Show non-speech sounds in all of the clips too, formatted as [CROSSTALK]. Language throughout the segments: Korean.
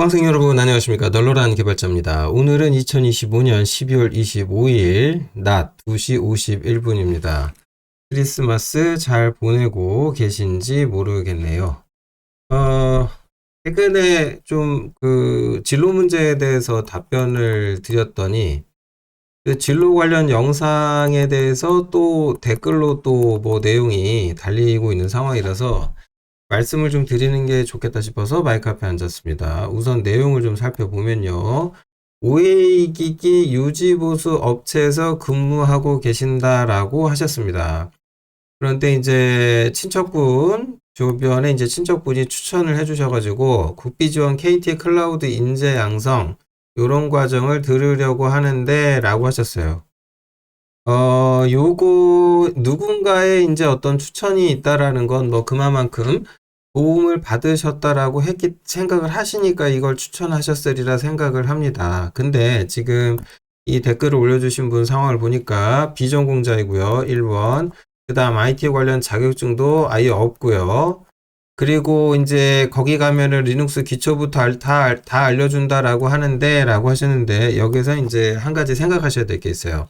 수강생 여러분 안녕하십니까 널널한 개발자입니다. 오늘은 2025년 12월 25일 낮 2시 51분입니다. 크리스마스 잘 보내고 계신지 모르겠네요. 어, 최근에 좀 그 진로 문제에 대해서 답변을 드렸더니 그 진로 관련 영상에 대해서 또 댓글로 또 뭐 내용이 달리고 있는 상황이라서 말씀을 좀 드리는 게 좋겠다 싶어서 마이크 앞에 앉았습니다. 우선 내용을 좀 살펴보면요. OA기기 유지보수 업체에서 근무하고 계신다라고 하셨습니다. 그런데 이제 친척분, 주변에 이제 친척분이 추천을 해주셔가지고 국비지원 KT 클라우드 인재 양성, 요런 과정을 들으려고 하는데 라고 하셨어요. 어, 요거 누군가의 이제 어떤 추천이 있다라는 건 뭐 그만큼 도움을 받으셨다라고 했기 생각을 하시니까 이걸 추천하셨으리라 생각을 합니다. 근데 지금 이 댓글을 올려주신 분 상황을 보니까 비전공자이고요. 1번. 그 다음 IT 관련 자격증도 아예 없고요. 그리고 이제 거기 가면은 리눅스 기초부터 알- 다, 알- 다 알려준다라고 하는데 라고 하셨는데 여기서 이제 한 가지 생각하셔야 될 게 있어요.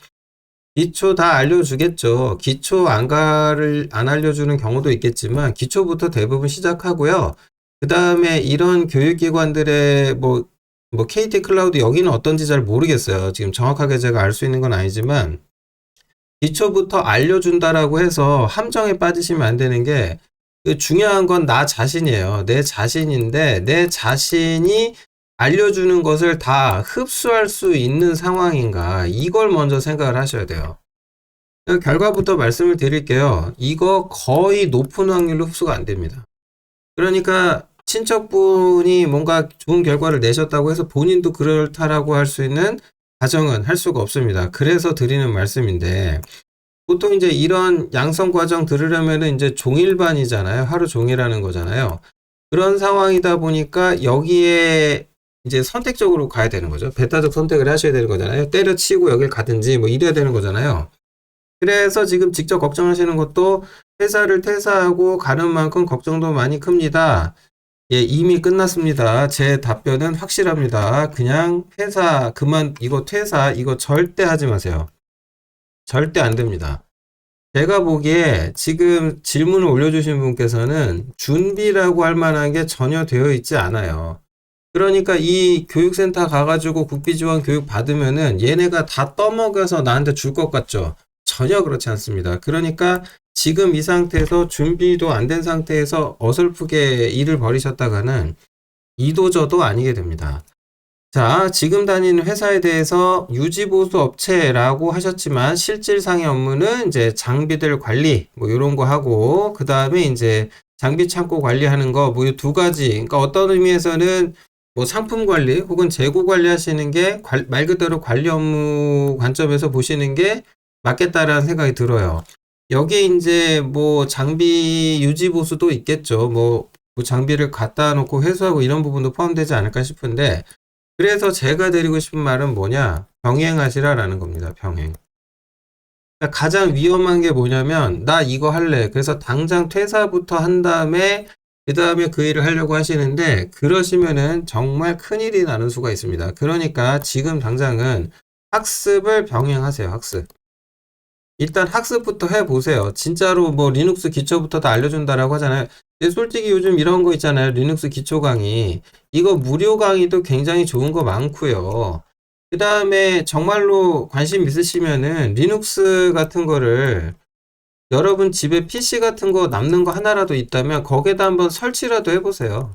기초 다 알려주겠죠. 기초 안 가를 안 알려주는 경우도 있겠지만 기초부터 대부분 시작하고요. 그 다음에 이런 교육기관들의 뭐, 뭐 KT 클라우드 여기는 어떤지 잘 모르겠어요. 지금 정확하게 제가 알 수 있는 건 아니지만 기초부터 알려준다라고 해서 함정에 빠지시면 안 되는 게그 중요한 건 나 자신이에요. 내 자신인데 내 자신이 알려주는 것을 다 흡수할 수 있는 상황인가 이걸 먼저 생각을 하셔야 돼요. 그 결과부터 말씀을 드릴게요. 이거 거의 높은 확률로 흡수가 안 됩니다. 그러니까 친척분이 뭔가 좋은 결과를 내셨다고 해서 본인도 그렇다라고 할 수 있는 가정은 할 수가 없습니다. 그래서 드리는 말씀인데 보통 이제 이런 양성 과정 들으려면은 이제 종일반이잖아요. 하루 종일 하는 거잖아요. 그런 상황이다 보니까 여기에 이제 선택적으로 가야 되는 거죠. 배타적 선택을 하셔야 되는 거잖아요. 때려치고 여길 가든지 뭐 이래야 되는 거잖아요. 그래서 지금 직접 걱정하시는 것도 회사를 퇴사하고 가는 만큼 걱정도 많이 큽니다. 예, 이미 끝났습니다. 제 답변은 확실합니다. 그냥 회사 그만 이거 퇴사 이거 절대 하지 마세요. 절대 안 됩니다. 제가 보기에 지금 질문을 올려주신 분께서는 준비라고 할 만한 게 전혀 되어 있지 않아요. 그러니까 이 교육센터 가가지고 국비지원 교육 받으면은 얘네가 다 떠먹여서 나한테 줄 것 같죠? 전혀 그렇지 않습니다. 그러니까 지금 이 상태에서 준비도 안 된 상태에서 어설프게 일을 벌이셨다가는 이도저도 아니게 됩니다. 자, 지금 다니는 회사에 대해서 유지보수 업체라고 하셨지만 실질상의 업무는 이제 장비들 관리 뭐 이런 거 하고 그 다음에 이제 장비 창고 관리하는 거 뭐 이 두 가지. 그러니까 어떤 의미에서는 뭐 상품 관리 혹은 재고 관리 하시는 게 말 그대로 관리 업무 관점에서 보시는 게 맞겠다라는 생각이 들어요. 여기에 이제 뭐 장비 유지 보수도 있겠죠. 뭐, 뭐 장비를 갖다 놓고 회수하고 이런 부분도 포함되지 않을까 싶은데 그래서 제가 드리고 싶은 말은 뭐냐? 병행하시라라는 겁니다. 병행. 그러니까 가장 위험한 게 뭐냐면 나 이거 할래. 그래서 당장 퇴사부터 한 다음에 그 다음에 그 일을 하려고 하시는데 그러시면은 정말 큰일이 나는 수가 있습니다. 그러니까 지금 당장은 학습을 병행하세요. 학습. 일단 학습부터 해보세요. 진짜로 뭐 리눅스 기초부터 다 알려준다라고 하잖아요. 근데 솔직히 요즘 이런 거 있잖아요. 리눅스 기초 강의. 이거 무료 강의도 굉장히 좋은 거 많고요. 그 다음에 정말로 관심 있으시면은 리눅스 같은 거를 여러분 집에 PC 같은 거 남는 거 하나라도 있다면 거기에다 한번 설치라도 해보세요.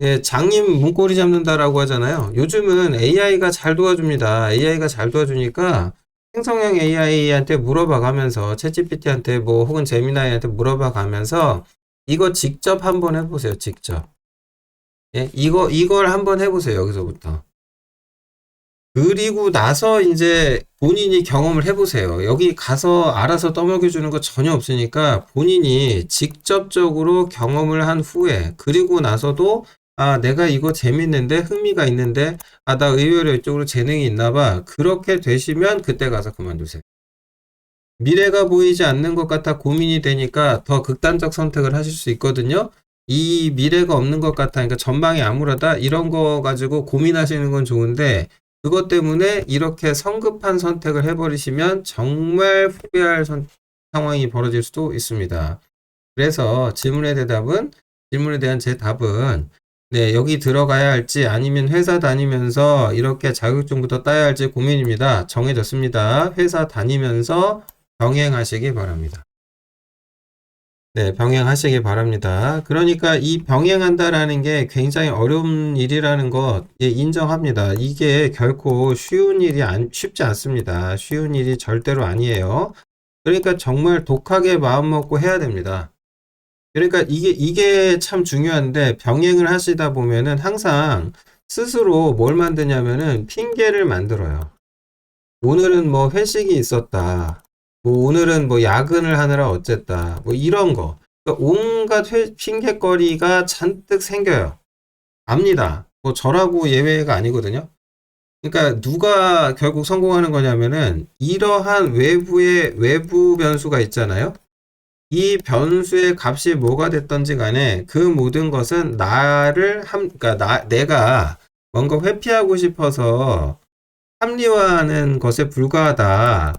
예, 장님 문고리 잡는다라고 하잖아요. 요즘은 AI가 잘 도와줍니다. AI가 잘 도와주니까 생성형 AI한테 물어봐 가면서 챗GPT한테 뭐 혹은 제미나이한테 물어봐 가면서 이거 직접 한번 해보세요. 직접. 예, 이거 이걸 한번 해보세요. 여기서부터. 그리고 나서 이제 본인이 경험을 해보세요. 여기 가서 알아서 떠먹여주는 거 전혀 없으니까 본인이 직접적으로 경험을 한 후에 그리고 나서도 아, 내가 이거 재밌는데 흥미가 있는데 아, 나 의외로 이쪽으로 재능이 있나 봐. 그렇게 되시면 그때 가서 그만두세요. 미래가 보이지 않는 것 같아 고민이 되니까 더 극단적 선택을 하실 수 있거든요. 이 미래가 없는 것 같아. 그러니까 전망이 암울하다. 이런 거 가지고 고민하시는 건 좋은데 그것 때문에 이렇게 성급한 선택을 해버리시면 정말 후회할 선- 상황이 벌어질 수도 있습니다. 그래서 질문의 대답은 질문에 대한 제 답은 네, 여기 들어가야 할지 아니면 회사 다니면서 이렇게 자격증부터 따야 할지 고민입니다. 정해졌습니다. 회사 다니면서 병행하시기 바랍니다. 네, 병행하시기 바랍니다. 그러니까 이 병행한다라는 게 굉장히 어려운 일이라는 것 예, 인정합니다. 이게 결코 쉬운 일이 안, 쉽지 않습니다. 쉬운 일이 절대로 아니에요. 그러니까 정말 독하게 마음 먹고 해야 됩니다. 그러니까 이게 이게 참 중요한데 병행을 하시다 보면은 항상 스스로 뭘 만드냐면은 핑계를 만들어요. 오늘은 뭐 회식이 있었다. 뭐 오늘은 뭐 야근을 하느라 어쨌다. 뭐 이런 거. 그러니까 온갖 회, 핑계거리가 잔뜩 생겨요. 압니다. 뭐 저라고 예외가 아니거든요. 그러니까 누가 결국 성공하는 거냐면은 이러한 외부의 외부 변수가 있잖아요. 이 변수의 값이 뭐가 됐던지 간에 그 모든 것은 나를 함, 그러니까 나, 내가 뭔가 회피하고 싶어서 합리화하는 것에 불과하다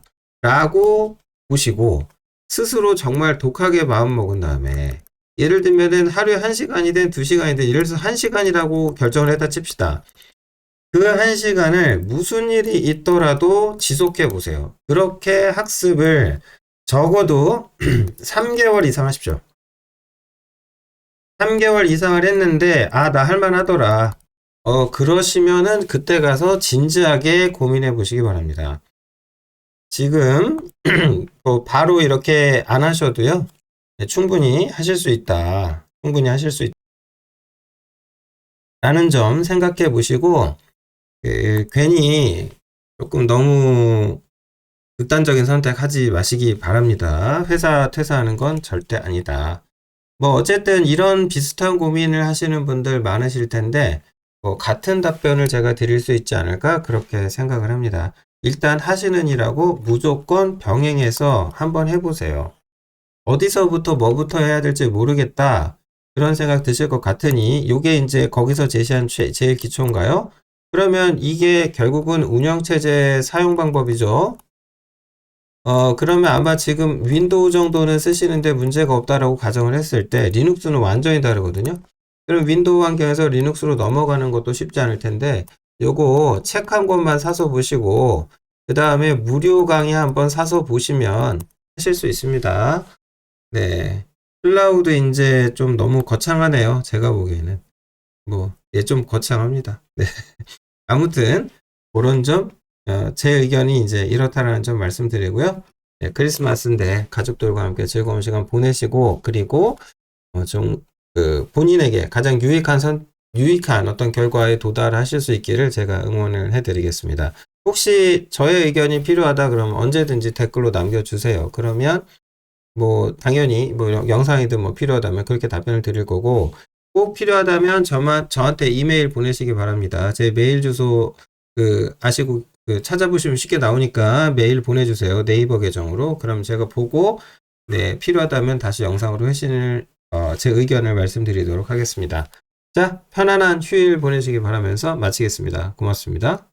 라고 보시고 스스로 정말 독하게 마음 먹은 다음에 예를 들면은 하루에 한 시간이든 두 시간이든 예를 들어서 한 시간이라고 결정을 했다 칩시다. 그한 시간을 무슨 일이 있더라도 지속해 보세요. 그렇게 학습을 적어도 [CLEARS THROAT] 3개월 이상 하십시오. 3개월 이상을 했는데, 아, 나 할만하더라. 어, 그러시면은 그때 가서 진지하게 고민해 보시기 바랍니다. 지금, 뭐 [CLEARS THROAT] 바로 이렇게 안 하셔도요, 네, 충분히 하실 수 있다. 충분히 하실 수 있다. 라는 점 생각해 보시고, 그, 괜히 조금 너무 극단적인 선택하지 마시기 바랍니다. 회사 퇴사하는 건 절대 아니다. 뭐 어쨌든 이런 비슷한 고민을 하시는 분들 많으실 텐데 뭐 같은 답변을 제가 드릴 수 있지 않을까 그렇게 생각을 합니다. 일단 하시는 일하고 무조건 병행해서 한번 해보세요. 어디서부터 뭐부터 해야 될지 모르겠다. 그런 생각 드실 것 같으니 이게 이제 거기서 제시한 최, 제일 기초인가요? 그러면 이게 결국은 운영체제 사용 방법이죠. 어, 그러면 아마 지금 윈도우 정도는 쓰시는데 문제가 없다라고 가정을 했을 때 리눅스는 완전히 다르거든요. 그럼 윈도우 환경에서 리눅스로 넘어가는 것도 쉽지 않을 텐데 요거 책 한 권만 사서 보시고 그 다음에 무료 강의 한번 사서 보시면 하실 수 있습니다. 네. 클라우드 이제 좀 너무 거창하네요. 제가 보기에는. 뭐, 예, 좀 거창합니다. 네. [LAUGHS] 아무튼, 그런 점, 어, 제 의견이 이제 이렇다라는 점 말씀드리고요. 네, 크리스마스인데 가족들과 함께 즐거운 시간 보내시고, 그리고, 어, 좀, 그, 본인에게 가장 유익한 선, 유익한 어떤 결과에 도달하실 수 있기를 제가 응원을 해드리겠습니다. 혹시 저의 의견이 필요하다 그러면 언제든지 댓글로 남겨주세요. 그러면 뭐 당연히 뭐 영상이든 뭐 필요하다면 그렇게 답변을 드릴 거고 꼭 필요하다면 저만 저한테 이메일 보내시기 바랍니다. 제 메일 주소 그 아시고 그 찾아보시면 쉽게 나오니까 메일 보내주세요. 네이버 계정으로. 그럼 제가 보고 네 필요하다면 다시 영상으로 회신을 어, 제 의견을 말씀드리도록 하겠습니다. 자 편안한 휴일 보내시기 바라면서 마치겠습니다. 고맙습니다.